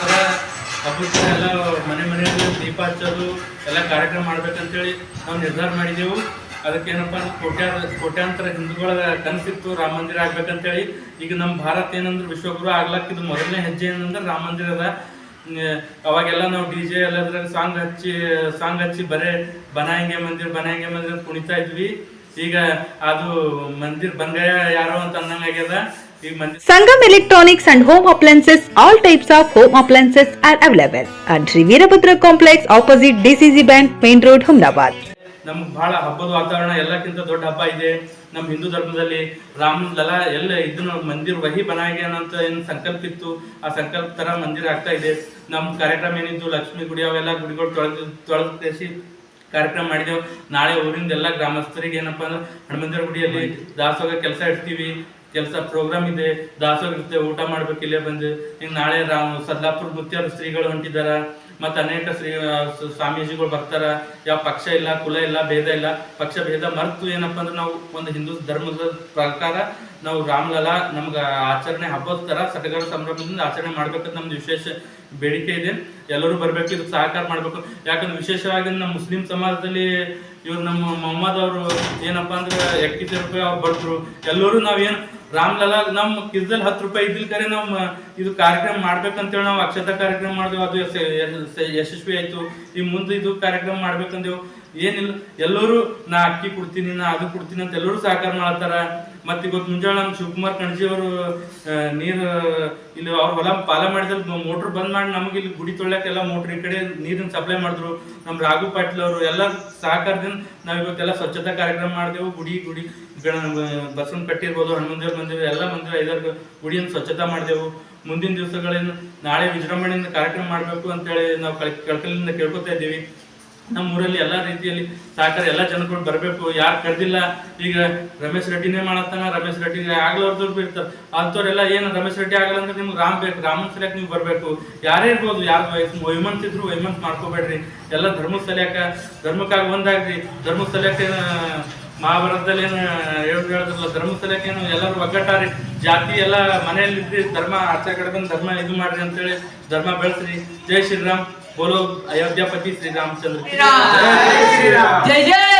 ಥರ ಹಬ್ಬಕ್ಕೆ ಎಲ್ಲ ಮನೆ ಮನೆಯಲ್ಲಿ ದೀಪ ಹಚ್ಚೋದು, ಎಲ್ಲ ಕಾರ್ಯಕ್ರಮ ಮಾಡ್ಬೇಕಂತೇಳಿ ನಾವು ನಿರ್ಧಾರ ಮಾಡಿದೆವು. ಅದಕ್ಕೇನಪ್ಪ ಕೋಟ್ಯಾ, ಕೋಟ್ಯಾಂತರ ಹಿಂದೂಗಳ ಕನಸಿತ್ತು ರಾಮ ಮಂದಿರ ಆಗ್ಬೇಕಂತೇಳಿ. ಈಗ ನಮ್ಮ ಭಾರತ ಏನಂದ್ರೆ ವಿಶ್ವಗುರು ಇದು ಮೊದಲನೇ ಹೆಜ್ಜೆ ಏನಂದ್ರೆ ರಾಮ ಮಂದಿರ ಅದ. ಅವಾಗೆಲ್ಲ ನಾವು ಡಿ ಜೆ ಎಲ್ಲದ್ರಾಗ ಸಾಂಗ್ ಹಚ್ಚಿ ಸಾಂಗ್ ಹಚ್ಚಿ ಬರೇ ಬನಾಯಂಗೆ ಮಂದಿರ ಬನಾಯಂಗೆ ಮಂದಿರ ಕುಣಿತಾ ಇದ್ವಿ. ಈಗ ಅದು ಮಂದಿರ್ ಬಂಗಾಯ ಯಾರೋ ಅಂತ ಅನ್ನಂಗಾಗ್ಯದ Sangam Electronics and Home Appliances, all types of home appliances are available. At Sri Veerabhadra Complex opposite DCC Bank, Main Road, Humnabad. ನಮ್ಗೆ ಬಹಳ ಹಬ್ಬದ ವಾತಾವರಣ ಎಲ್ಲಕ್ಕಿಂತ ದೊಡ್ಡ ಹಬ್ಬ ಇದೆ. ನಮ್ಮ ಹಿಂದೂ ಧರ್ಮದಲ್ಲಿ ಲಲ ಎಲ್ಲ ಇದನ್ನ ಮಂದಿರ ವಹಿ ಬನಾಗ್ಯಾನ ಅಂತ ಏನು ಸಂಕಲ್ಪ ಇತ್ತು ಆ ಸಂಕಲ್ಪ ಥರ ಮಂದಿರ ಆಗ್ತಾ ಇದೆ. ನಮ್ಮ ಕಾರ್ಯಕ್ರಮ ಏನಿದ್ದು ಲಕ್ಷ್ಮೀ ಗುಡಿ ಅವೆಲ್ಲ ಗುಡಿಗಳು ತೊಳೆದು ತೊಳೆದು ಕಾರ್ಯಕ್ರಮ ಮಾಡಿದೆವು. ನಾಳೆ ಊರಿಂದ ಎಲ್ಲ ಗ್ರಾಮಸ್ಥರಿಗೆ ಏನಪ್ಪ ಅಂದ್ರೆ ಹನುಮಂದಿರ ಗುಡಿಯಲ್ಲಿ ದಾಸೋಗ ಕೆಲಸ ಇಡ್ತೀವಿ. ಕೆಲಸ ಪ್ರೋಗ್ರಾಮ್ ಇದೆ ದಾಸೋಗ ಇರುತ್ತೆ, ಊಟ ಮಾಡ್ಬೇಕು, ಇಲ್ಲೇ ಬಂದು. ಹಿಂಗೆ ನಾಳೆ ರಾಮ್, ಸದ್ಲಾಪುರ ಮುತ್ಯಾರ ಶ್ರೀಗಳು ಹೊಂಟಿದಾರ. ಮತ್ತು ಅನೇಕ ಶ್ರೀ ಸ್ವಾಮೀಜಿಗಳು ಬರ್ತಾರ. ಯಾವ ಪಕ್ಷ ಇಲ್ಲ, ಕುಲ ಇಲ್ಲ, ಭೇದ ಇಲ್ಲ. ಪಕ್ಷ, ಭೇದ ಮರೆತು ಏನಪ್ಪ ಅಂದ್ರೆ ನಾವು ಒಂದು ಹಿಂದೂ ಧರ್ಮದ ಪ್ರಕಾರ ನಾವು ರಾಮಲಲಾ ನಮ್ಗೆ ಆಚರಣೆ ಹಬ್ಬದ ಸಡಗರ ಸಂಭ್ರಮದಿಂದ ಆಚರಣೆ ಮಾಡ್ಬೇಕಂತ ನಮ್ದು ವಿಶೇಷ ಬೇಡಿಕೆ ಇದೆ. ಎಲ್ಲರೂ ಬರಬೇಕು, ಇದಕ್ಕೆ ಸಹಕಾರ ಮಾಡಬೇಕು. ಯಾಕಂದ್ರೆ ವಿಶೇಷವಾಗಿ ನಮ್ಮ ಮುಸ್ಲಿಂ ಸಮಾಜದಲ್ಲಿ ಇವ್ರು ನಮ್ಮ ಮೊಹಮ್ಮದ್ ಅವರು ಏನಪ್ಪಾ ಅಂದ್ರೆ ಎಕ್ಕಿತ್ತು ರೂಪಾಯಿ ಅವ್ರು ಬರ್ತರು ಎಲ್ಲರೂ ನಾವೇನು ರಾಮ್ಲಲಾ ನಮ್ಮ ಕಿಸ್ದಲ್ಲಿ ಹತ್ತು ರೂಪಾಯಿ ಇದ್ದಿಲ್ ಕರೆ ನಮ್ಮ ಇದು ಕಾರ್ಯಕ್ರಮ ಮಾಡ್ಬೇಕಂತೇಳಿ ನಾವು ಅಕ್ಷತಾ ಕಾರ್ಯಕ್ರಮ ಮಾಡಿದೆವು. ಅದು ಯಶ- ಯಶ- ಯಶಸ್ವಿ ಆಯ್ತು. ಈ ಮುಂದೆ ಇದು ಕಾರ್ಯಕ್ರಮ ಮಾಡ್ಬೇಕಂದೇವು. ಏನಿಲ್ಲ. ಎಲ್ಲರೂ ನಾ ಅಕ್ಕಿ ಕೊಡ್ತೀನಿ, ನಾ ಅದು ಕೊಡ್ತೀನಿ ಅಂತ ಎಲ್ಲರೂ ಸಹಕಾರ ಮಾಡತ್ತಾರ. ಮತ್ತೆ ಇವತ್ತು ಮುಂಜಾನೆ ನಮ್ಮ ಶಿವಕುಮಾರ್ ಕಣಜಿ ಅವರು ನೀರು, ಇಲ್ಲಿ ಅವ್ರ ಹೊಲ ಪಾಲ ಮಾಡಿದಲ್ಲಿ ಮೋಟ್ರ್ ಬಂದ್ ಮಾಡಿ ನಮಗೆ ಇಲ್ಲಿ ಗುಡಿ ತೊಳ್ಯಕ್ಕೆ ಎಲ್ಲ ಮೋಟ್ರ್ ಈ ಕಡೆ ನೀರಿನ ಸಪ್ಲೈ ಮಾಡಿದ್ರು. ನಮ್ಮ ರಾಘು ಪಾಟೀಲ್ ಅವರು ಎಲ್ಲ ಸಹಕಾರದಿಂದ ನಾವು ಇವತ್ತೆಲ್ಲ ಸ್ವಚ್ಛತಾ ಕಾರ್ಯಕ್ರಮ ಮಾಡಿದೆವು. ಗುಡಿ ಗುಡಿ ಬಸವನ ಕಟ್ಟಿ ಇರ್ಬೋದು ಹನುಮಂದಿರ ಮಂದಿರ, ಎಲ್ಲ ಮಂದಿರ ಐದಾರು ಗುಡಿಯನ್ನು ಸ್ವಚ್ಛತಾ ಮಾಡಿದೆವು. ಮುಂದಿನ ದಿವಸಗಳೇನು ನಾಳೆ ವಿಜೃಂಭಣೆಯಿಂದ ಕಾರ್ಯಕ್ರಮ ಮಾಡಬೇಕು ಅಂತೇಳಿ ನಾವು ಕಳ್ ಕಳ್ಕಲಿಂದ ಕೇಳ್ಕೊತಾ ಇದ್ದೀವಿ. ನಮ್ಮ ಊರಲ್ಲಿ ಎಲ್ಲಾ ರೀತಿಯಲ್ಲಿ ಸಹಕಾರ ಎಲ್ಲ ಜನಗಳು ಬರಬೇಕು. ಯಾರು ಕರೆದಿಲ್ಲ, ಈಗ ರಮೇಶ್ ರೆಡ್ಡಿನೇ ಮಾಡತ್ತಾನ, ರಮೇಶ್ ರೆಡ್ಡಿ ಆಗ್ಲವ್ರದ್ದು ಇರ್ತಾರೆ. ಅಂಥವ್ರೆಲ್ಲ ಏನು ರಮೇಶ್ ರೆಡ್ಡಿ ಆಗಲ್ಲ ಅಂದ್ರೆ ನಿಮ್ಗೆ ರಾಮ್ ಬೇಕು, ರಾಮನ್ ಸಲಕ್ಕೆ ನೀವು ಬರಬೇಕು. ಯಾರೇ ಇರ್ಬೋದು ಯಾರು ವೈಮಂತ್ ಇದ್ರು ವೈಮಂತ್ ಮಾಡ್ಕೋಬೇಡ್ರಿ. ಎಲ್ಲ ಧರ್ಮದ ಸಲಕ ಧರ್ಮಕ್ಕಾಗಿ ಒಂದಾಗ್ರಿ. ಧರ್ಮದ ಸಲಕ್ಕೆ ಮಹಾಭಾರತದಲ್ಲಿ ಏನು ಹೇಳಿ ಹೇಳಿದ್ರಲ್ಲ ಧರ್ಮಸ್ಥಳಕ್ಕೆ ಏನು ಎಲ್ಲರೂ ಒಗ್ಗಟ್ಟಾರಿ. ಜಾತಿ ಎಲ್ಲ ಮನೆಯಲ್ಲಿ ಧರ್ಮ ಆಚೆ ಕಡೆ ಬಂದು ಧರ್ಮ ಇದು ಮಾಡ್ರಿ ಅಂತೇಳಿ ಧರ್ಮ ಬೆಳೆಸ್ರಿ. ಜೈ ಶ್ರೀರಾಮ್. बोलो अयोध्यापति श्री रामचंद्र जय जय।